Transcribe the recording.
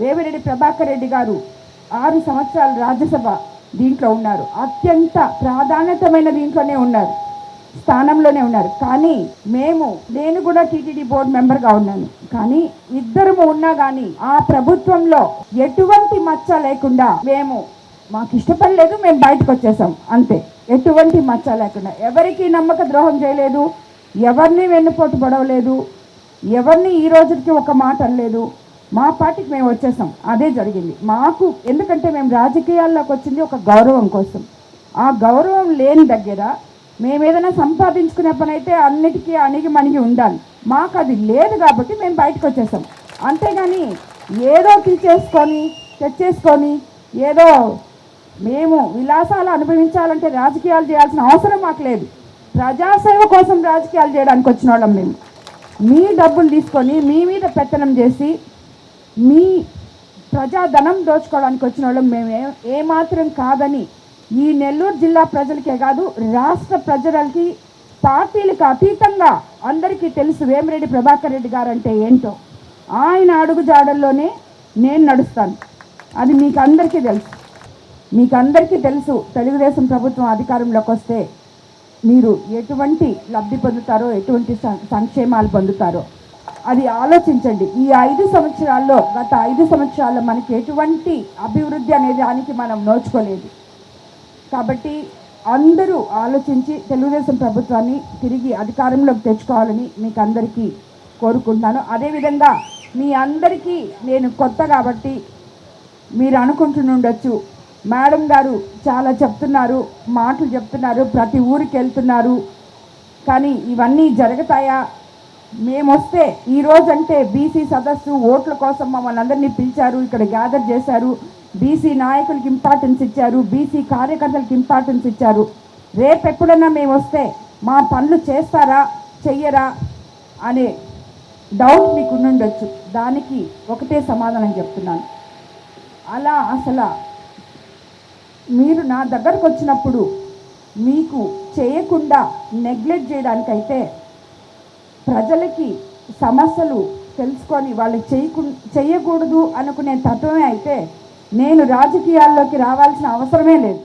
రేవిరెడ్డి ప్రభాకర్ రెడ్డి గారు ఆరు సంవత్సరాలు రాజ్యసభ దీంట్లో ఉన్నారు. అత్యంత ప్రాధాన్యతమైన దీంట్లోనే ఉన్నారు. స్థానంలోనే ఉన్నారు. కానీ మేము నేను కూడా టీటీడీ బోర్డు మెంబర్గా ఉన్నాను. కానీ ఇద్దరము ఉన్నా కానీ ఆ ప్రభుత్వంలో ఎటువంటి మచ్చ లేకుండా మేము మాకు ఇష్టపడలేదు మేము బయటకు వచ్చేసాం. అంతే. ఎటువంటి మచ్చ లేకుండా. ఎవరికి నమ్మక ద్రోహం చేయలేదు. ఎవరిని వెన్నుపోటు పడవలేదు. ఎవరిని ఈ రోజుకి ఒక మాట అనలేదు. మా పార్టీకి మేము వచ్చేసాం. అదే జరిగింది. మాకు ఎందుకంటే మేము రాజకీయాల్లోకి వచ్చింది ఒక గౌరవం కోసం. ఆ గౌరవం లేని దగ్గర మేము ఏదైనా సంపాదించుకునే పని అయితే అన్నిటికీ అణిగి మణిగి ఉండాలి. మాకు అది లేదు కాబట్టి మేము బయటకు వచ్చేసాం. అంతేగాని ఏదో తీసేసుకొని తెచ్చేసుకొని ఏదో మేము విలాసాలు అనుభవించాలంటే రాజకీయాలు చేయాల్సిన అవసరం మాకు లేదు. ప్రజాసేవ కోసం రాజకీయాలు చేయడానికి వచ్చిన వాళ్ళం మేము. మీ డబ్బులు తీసుకొని మీ మీద పెత్తనం చేసి మీ ప్రజాధనం దోచుకోవడానికి వచ్చిన వాళ్ళం మేము ఏ ఏమాత్రం కాదని ఈ నెల్లూరు జిల్లా ప్రజలకే కాదు రాష్ట్ర ప్రజలకి పార్టీలకు అతీతంగా అందరికీ తెలుసు వేమిరెడ్డి ప్రభాకర్ రెడ్డి గారు అంటే ఏంటో. ఆయన అడుగు జాడల్లోనే నేను నడుస్తాను. అది మీకు అందరికీ తెలుసు. మీకు అందరికీ తెలుసు తెలుగుదేశం ప్రభుత్వం అధికారంలోకి వస్తే మీరు ఎటువంటి లబ్ధి పొందుతారో ఎటువంటి సంక్షేమాలు పొందుతారో. అది ఆలోచించండి. ఈ ఐదు సంవత్సరాల్లో గత ఐదు సంవత్సరాల్లో మనకి ఎటువంటి అభివృద్ధి అనే దానికి మనం నోచుకోలేదు. కాబట్టి అందరూ ఆలోచించి తెలుగుదేశం ప్రభుత్వాన్ని తిరిగి అధికారంలోకి తెచ్చుకోవాలని మీకు అందరికీ కోరుకుంటున్నాను. అదేవిధంగా మీ అందరికీ నేను కొత్త కాబట్టి మీరు అనుకుంటుండొచ్చు మేడం గారు చాలా చెప్తున్నారు మాటలు చెప్తున్నారు ప్రతి ఊరికి వెళ్తున్నారు. కానీ ఇవన్నీ జరుగుతాయా? మేము వస్తే ఈ రోజు అంటే బీసీ సదస్సు ఓట్ల కోసం మమ్మల్ని అందరినీ పిలిచారు ఇక్కడ గ్యాదర్ చేశారు. బీసీ నాయకులకి ఇంపార్టెన్స్ ఇచ్చారు బీసీ కార్యకర్తలకు ఇంపార్టెన్స్ ఇచ్చారు. రేపు ఎప్పుడన్నా మేము వస్తే మా పనులు చేస్తారా చెయ్యరా అనే డౌట్ మీకు ఉండొచ్చు దానికి ఒకటే సమాధానం చెప్తున్నాను. అలా అసలు మీరు నా దగ్గరకు వచ్చినప్పుడు మీకు చేయకుండా నెగ్లెక్ట్ చేయడానికైతే ప్రజలకి సమస్యలు తెలుసుకొని వాళ్ళు చేయకు చేయకూడదు అనుకునే తత్వమే అయితే నేను రాజకీయాల్లోకి రావాల్సిన అవసరమే లేదు.